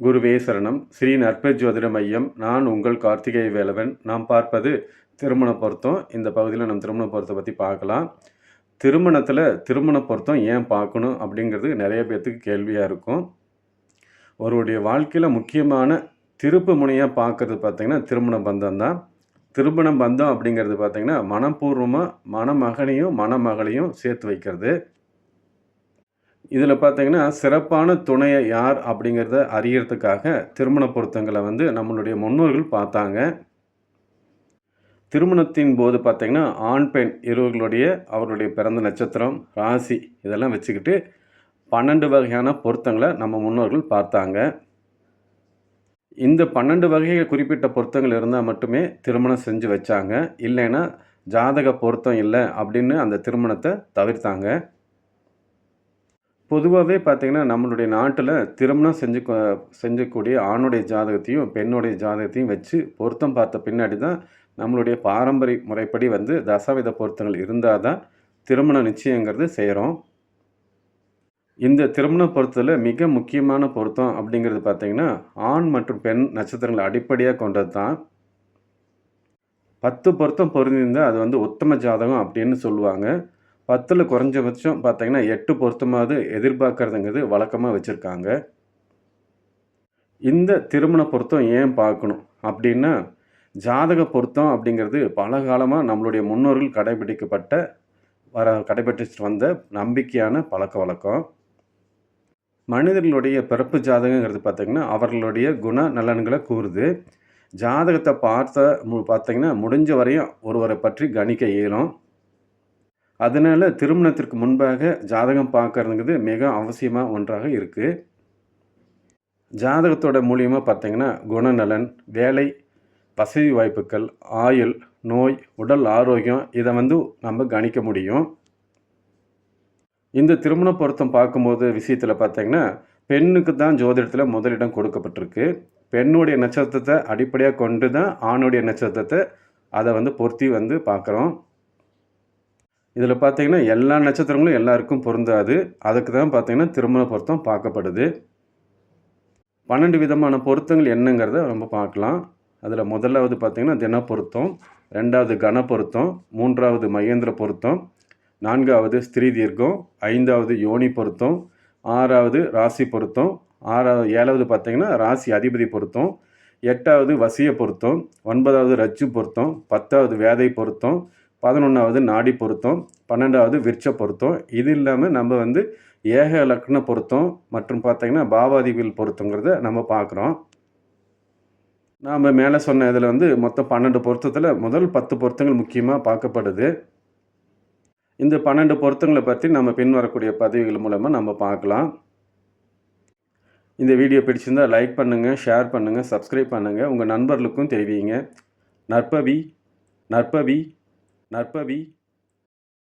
குருவே சரணம். ஸ்ரீ நற்ப மையம். நான் உங்கள் கார்த்திகேய வேலவன். நாம் பார்ப்பது திருமண பொருத்தம். இந்த பகுதியில் நம்ம திருமண பொருத்தத்தை பற்றி பார்க்கலாம். திருமணத்தில் திருமண பொருத்தம் ஏன் பார்க்கணும் அப்படிங்கிறது நிறைய பேர்த்துக்கு கேள்வியாக இருக்கும். ஒருவருடைய வாழ்க்கையில் முக்கியமான திருப்பு முனையாக பார்க்குறது பார்த்திங்கன்னா திருமண பந்தம் தான். திருமண பந்தம் அப்படிங்கிறது பார்த்திங்கன்னா மனப்பூர்வமாக மணமகனையும் மணமகளையும் சேர்த்து வைக்கிறது. இதில் பார்த்திங்கன்னா சிறப்பான துணையை யார் அப்படிங்கிறத அறியறதுக்காக திருமண பொருத்தங்களை வந்து நம்மளுடைய முன்னோர்கள் பார்த்தாங்க. திருமணத்தின் போது பார்த்திங்கன்னா ஆண் பெண் இருவர்களுடைய அவருடைய பிறந்த நட்சத்திரம் ராசி இதெல்லாம் வச்சுக்கிட்டு பன்னெண்டு வகையான பொருத்தங்களை நம்ம முன்னோர்கள் பார்த்தாங்க. இந்த பன்னெண்டு வகைகள் குறிப்பிட்ட பொருத்தங்கள் இருந்தால் மட்டுமே திருமணம் செஞ்சு வச்சாங்க. இல்லைன்னா ஜாதக பொருத்தம் இல்லை அப்படின்னு அந்த திருமணத்தை தவிர்த்தாங்க. பொதுவாகவே பார்த்திங்கன்னா நம்மளுடைய நாட்டில் திருமணம் செஞ்சு செஞ்சக்கூடிய ஆணுடைய ஜாதகத்தையும் பெண்ணுடைய ஜாதகத்தையும் வச்சு பொருத்தம் பார்த்த பின்னாடி தான் நம்மளுடைய பாரம்பரிய முறைப்படி வந்து தசவித பொருத்தங்கள் இருந்தால் தான் திருமண நிச்சயங்கிறது செய்கிறோம் இந்த திருமண பொருத்தத்தில் மிக முக்கியமான பொருத்தம் அப்படிங்கிறது பார்த்திங்கன்னா ஆண் மற்றும் பெண் நட்சத்திரங்களை அடிப்படையாக கொண்டது தான். பத்து பொருத்தம் பொருந்திருந்தால் அது வந்து உத்தம ஜாதகம் அப்படின்னு சொல்லுவாங்க. பத்தில் குறைஞ்சபட்சம் பார்த்தீங்கன்னா எட்டு பொருத்தமாவது எதிர்பார்க்கறதுங்கிறது வழக்கமாக வச்சுருக்காங்க. இந்த திருமண பொருத்தம் ஏன் பார்க்கணும்? அப்படின்னா ஜாதக பொருத்தம் அப்படிங்கிறது பல காலமாக நம்மளுடைய முன்னோர்கள் கடைபிடிக்கப்பட்ட வர கடைபிடிச்சிட்டு வந்த நம்பிக்கையான பழக்க வழக்கம். மனிதர்களுடைய பிறப்பு ஜாதகங்கிறது பார்த்திங்கன்னா அவர்களுடைய குண நலன்களை கூறுது. ஜாதகத்தை பார்த்த மு பார்த்திங்கன்னா முடிஞ்ச வரையும் ஒருவரை பற்றி கணிக்க இயலும். அதனால் திருமணத்திற்கு முன்பாக ஜாதகம் பார்க்கறதுங்கிறது மிக அவசியமாக ஒன்றாக இருக்குது ஜாதகத்தோட மூலியமாக பார்த்திங்கன்னா குணநலன் வேலை வசதி வாய்ப்புகள் ஆயுள் நோய் உடல் ஆரோக்கியம் இதை வந்து நம்ம கணிக்க முடியும். இந்த திருமண பொருத்தம் பார்க்கும்போது விஷயத்தில் பார்த்திங்கன்னா பெண்ணுக்கு தான் ஜோதிடத்தில் முதலிடம் கொடுக்கப்பட்டிருக்கு. பெண்ணுடைய நட்சத்திரத்தை அடிப்படையாக கொண்டு தான் ஆணுடைய நட்சத்திரத்தை அதை வந்து பொருத்தி வந்து பார்க்குறோம். இதில் பார்த்தீங்கன்னா எல்லா நட்சத்திரங்களும் எல்லாருக்கும் பொருந்தாது. அதுக்கு தான் பார்த்தீங்கன்னா திருமண பொருத்தம் பார்க்கப்படுது. பன்னெண்டு விதமான பொருத்தங்கள் என்னங்கிறத நம்ம பார்க்கலாம். அதில் முதலாவது பார்த்திங்கன்னா தின பொருத்தம் ரெண்டாவது கன பொருத்தம் மூன்றாவது மகேந்திர பொருத்தம் நான்காவது ஸ்திரீ தீர்க்கம் ஐந்தாவது யோனி பொருத்தம் ஆறாவது ராசி பொருத்தம் ஆறாவது ஏழாவது பார்த்திங்கன்னா ராசி அதிபதி பொருத்தம் எட்டாவது வசிய பொருத்தம் ஒன்பதாவது ரஜ்ஜு பொருத்தம் பத்தாவது வேதை பொருத்தம் பதினொன்றாவது நாடி பொருத்தம் பன்னெண்டாவது விருட்ச பொருத்தம். இது இல்லாமல் நம்ம வந்து ஏக இலக்கண பொருத்தம் மற்றும் பார்த்திங்கன்னா பாவாதிவில் பொருத்தங்கிறத நம்ம பார்க்குறோம் நாம் மேலே சொன்ன இதில் வந்து மொத்தம் பன்னெண்டு பொருத்தத்தில் முதல் பத்து பொருத்தங்கள் முக்கியமாக பார்க்கப்படுது. இந்த பன்னெண்டு பொருத்தங்களை பற்றி நம்ம பின்வரக்கூடிய பதிவுகள் மூலமாக நம்ம பார்க்கலாம். இந்த வீடியோ பிடிச்சிருந்தால் லைக் பண்ணுங்கள் ஷேர் பண்ணுங்கள் சப்ஸ்கிரைப் பண்ணுங்கள் உங்கள் நண்பர்களுக்கும் தெரிவிங்க. நற்பவி நற்பவி. நற்பவி